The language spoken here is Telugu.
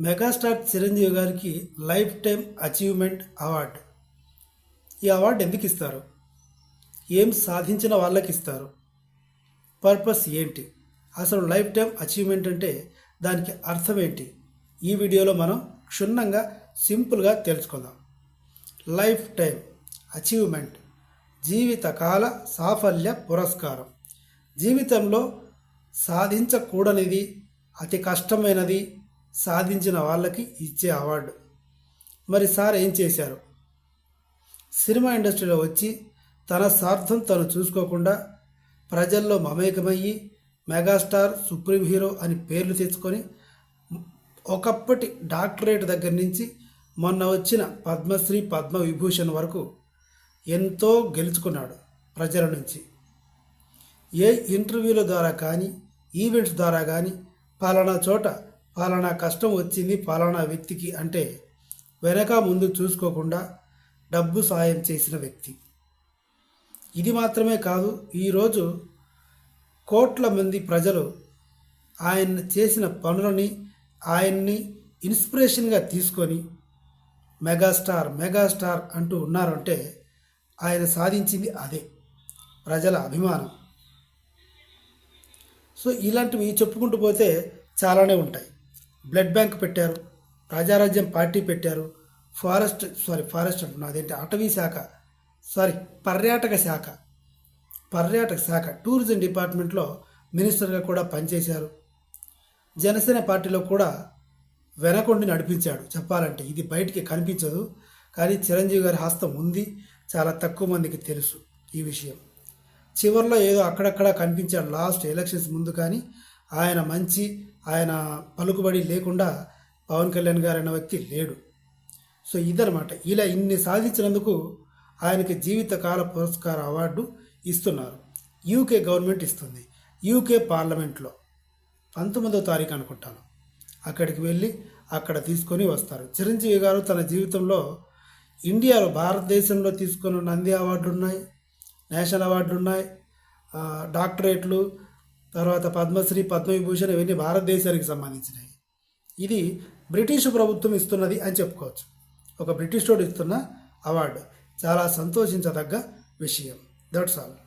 మెగాస్టార్ చిరంజీవి గారికి లైఫ్ టైం అచీవ్మెంట్ అవార్డు. ఈ అవార్డు ఎందుకు ఇస్తారు? ఏం సాధించిన వాళ్ళకి ఇస్తారు? పర్పస్ ఏంటి? అసలు లైఫ్ టైం అచీవ్మెంట్ అంటే దానికి అర్థం ఏంటి? ఈ వీడియోలో మనం క్షుణ్ణంగా సింపుల్గా తెలుసుకుందాం. Life time achievement. జీవితకాల సాఫల్య పురస్కారం. జీవితంలో సాధించకూడనిది అతి కష్టమైనది సాధించిన వాళ్ళకి ఇచ్చే అవార్డు. మరి సార్ ఏం చేశారు? సినిమా ఇండస్ట్రీలో వచ్చి తన స్వార్థం తను చూసుకోకుండా ప్రజల్లో మమేకమయ్యి మెగాస్టార్ సుప్రీం హీరో అని పేర్లు తెచ్చుకొని ఒకప్పటి డాక్టరేట్ దగ్గర నుంచి మొన్న వచ్చిన పద్మశ్రీ పద్మ విభూషణ్ వరకు ఎంతో గెలుచుకున్నాడు ప్రజల నుంచి. ఏ ఇంటర్వ్యూల ద్వారా కానీ ఈవెంట్స్ ద్వారా కానీ పలానా చోట పాలనా కష్టం వచ్చింది పాలనా వ్యక్తికి అంటే వెనక ముందు చూసుకోకుండా డబ్బు సాయం చేసిన వ్యక్తి. ఇది మాత్రమే కాదు ఈరోజు కోట్ల మంది ప్రజలు ఆయన చేసిన పనులని ఆయన్ని ఇన్స్పిరేషన్గా తీసుకొని మెగాస్టార్ మెగాస్టార్ అంటూ ఉన్నారంటే ఆయన సాధించింది అదే ప్రజల అభిమానం. సో ఇలాంటివి చెప్పుకుంటూ పోతే చాలానే ఉంటాయి. బ్లడ్ బ్యాంక్ పెట్టారు ప్రజారాజ్యం పార్టీ పెట్టారు ఫారెస్ట్ సారీ ఫారెస్ట్ అంటున్నా అదేంటి అటవీ శాఖ సారీ పర్యాటక శాఖ పర్యాటక శాఖ టూరిజం డిపార్ట్మెంట్లో మినిస్టర్గా కూడా పనిచేశారు. జనసేన పార్టీలో కూడా వెనకొండి నడిపించాడు. చెప్పాలంటే ఇది బయటికి కనిపించదు కానీ చిరంజీవి గారి హస్తం ఉంది చాలా తక్కువ మందికి తెలుసు ఈ విషయం. చివరిలో ఏదో అక్కడక్కడ కనిపించాడు లాస్ట్ ఎలక్షన్స్ ముందు కానీ ఆయన మంచి ఆయన పలుకుబడి లేకుండా పవన్ కళ్యాణ్ గారు అనే వ్యక్తి లేడు. సో ఇదనమాట ఇలా ఇన్ని సాధించినందుకు ఆయనకి జీవితకాల పురస్కార అవార్డు ఇస్తున్నారు. యూకే గవర్నమెంట్ ఇస్తుంది. యూకే పార్లమెంట్లో పంతొమ్మిదో తారీఖు అనుకుంటాను. అక్కడికి వెళ్ళి అక్కడ తీసుకొని వస్తారు. చిరంజీవి గారు తన జీవితంలో ఇండియాలో భారతదేశంలో తీసుకున్న నంది అవార్డులు ఉన్నాయి నేషనల్ అవార్డులు ఉన్నాయి డాక్టరేట్లు తర్వాత పద్మశ్రీ పద్మవిభూషణ్ ఇవన్నీ భారతదేశానికి సంబంధించినవి. ఇది బ్రిటిష్ ప్రభుత్వం ఇస్తున్నది అని చెప్పుకోవచ్చు. ఒక బ్రిటిష్ వాడు ఇస్తున్న అవార్డు. చాలా సంతోషించదగ్గ విషయం. That's all